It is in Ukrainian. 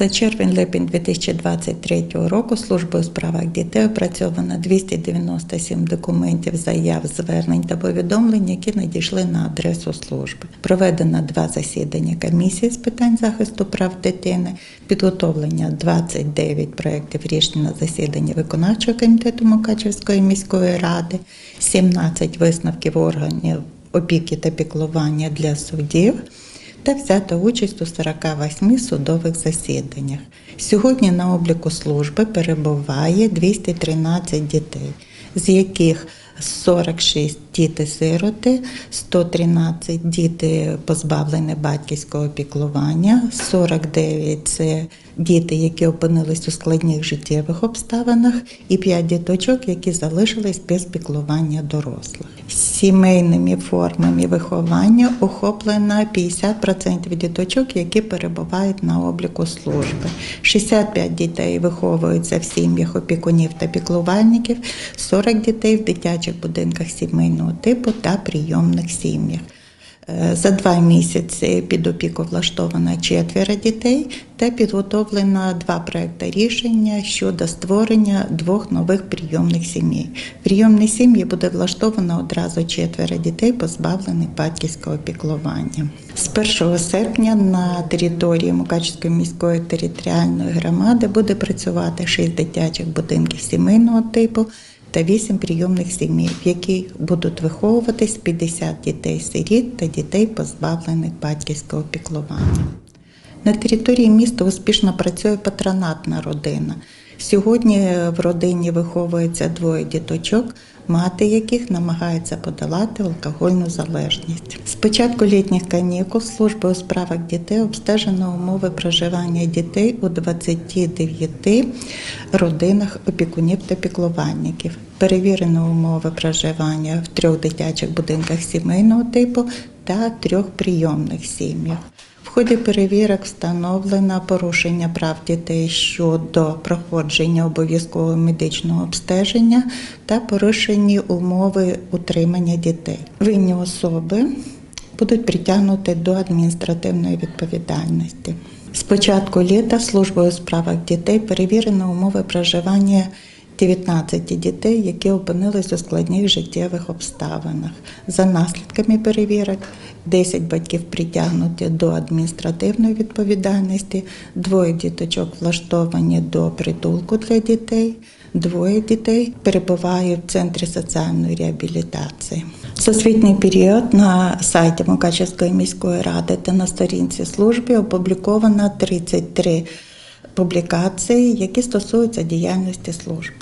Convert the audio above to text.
За червень-липень 2023 року службою у справах дітей опрацьовано 297 документів, заяв, звернень та повідомлень, які надійшли на адресу служби. Проведено два засідання комісії з питань захисту прав дитини, підготовлення 29 проєктів рішень на засіданні виконавчого комітету Мукачевської міської ради, 17 висновків органів опіки та піклування для суддів та взято участь у 48 судових засіданнях. Сьогодні на обліку служби перебуває 213 дітей, з яких 46 діти-сироти, 113 діти позбавлені батьківського піклування, 49 – це діти, які опинились у складних життєвих обставинах, і 5 діточок, які залишились без піклування дорослих. Сімейними формами виховання охоплено 50% діточок, які перебувають на обліку служби. 65 дітей виховуються в сім'ях опікунів та піклувальників, 40 дітей в дитячих будинках сімейного типу та прийомних сім'ях. Е, За два місяці під опіку влаштовано четверо дітей та підготовлено два проекти рішення щодо створення двох нових прийомних сімей. Прийомні сім'ї буде влаштовано одразу четверо дітей, позбавлених батьківського піклування. З 1 серпня на території Мукачівської міської територіальної громади буде працювати шість дитячих будинків сімейного типу та 8 прийомних сімей, в яких будуть виховуватись 50 дітей-сиріт та дітей, позбавлених батьківського піклування. На території міста успішно працює патронатна родина. Сьогодні в родині виховується двоє діточок, мати яких намагається подолати алкогольну залежність. З початку літніх канікул службою у справах дітей обстежено умови проживання дітей у 29 родинах опікунів та піклувальників. Перевірено умови проживання в трьох дитячих будинках сімейного типу та трьох прийомних сім'ях. Ході перевірок встановлено порушення прав дітей щодо проходження обов'язкового медичного обстеження та порушені умови утримання дітей. Винні особи будуть притягнуті до адміністративної відповідальності. З початку літа службою у справах дітей перевірено умови проживання 19 дітей, які опинились у складних життєвих обставинах. За наслідками перевірок 10 батьків притягнуті до адміністративної відповідальності, двоє діточок влаштовані до притулку для дітей, двоє дітей перебувають в центрі соціальної реабілітації. За освітній період на сайті Мукачевської міської ради та на сторінці служби опубліковано 33 публікації, які стосуються діяльності служби.